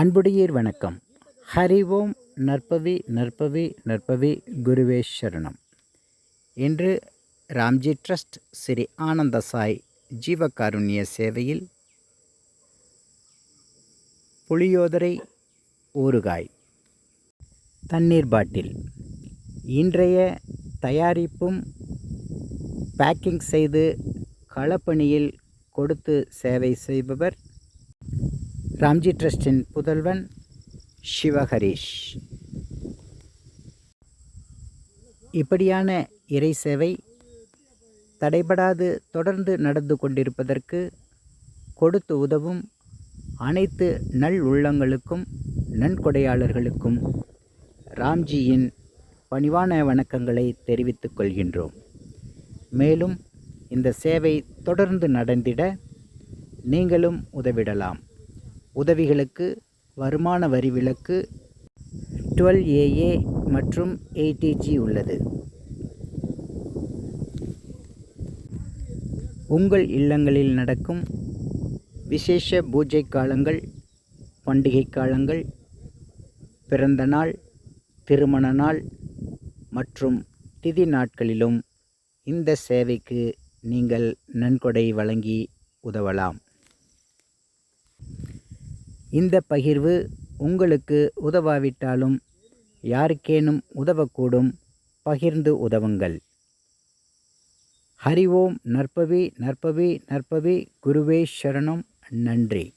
அன்புடையீர் வணக்கம். ஹரி ஓம் நற்பவி நற்பவி நற்பவி குருவே சரணம். இன்று ராம்ஜி ட்ரஸ்ட் ஸ்ரீ ஆனந்தசாய் ஜீவகாருண்ய சேவையில் புளியோதரை ஊறுகாய். தண்ணீர் பாட்டில். இன்றைய தயாரிப்பும் பேக்கிங் செய்து களப்பணியில் கொடுத்து சேவை செய்பவர் ராம்ஜி ட்ரஸ்டின் புதல்வன் சிவஹரீஷ். இப்படியான இறை சேவை தடைபடாது தொடர்ந்து நடந்து கொண்டிருப்பதற்கு கொடுத்து உதவும் அனைத்து நல் உள்ளங்களுக்கும் நன்கொடையாளர்களுக்கும் ராம்ஜியின் பணிவான வணக்கங்களை தெரிவித்துக் கொள்கின்றோம். மேலும் இந்த சேவை தொடர்ந்து நடந்திட நீங்களும் உதவிடலாம். உதவிகளுக்கு வருமான வரி விலக்கு டுவெல் ஏஏ மற்றும் எயிட்டிஜி உள்ளது. உங்கள் இல்லங்களில் நடக்கும் விசேஷ பூஜை காலங்கள் பண்டிகை காலங்கள் பிறந்த நாள் திருமண நாள் மற்றும் திதி நாட்களிலும் இந்த சேவைக்கு நீங்கள் நன்கொடை வழங்கி உதவலாம். இந்த பகிர்வு உங்களுக்கு உதவாவிட்டாலும் யாருக்கேனும் உதவக்கூடும். பகிர்ந்து உதவுங்கள். ஹரி ஓம். நற்பவி நற்பவி நற்பவி. குருவே சரணம். நன்றி.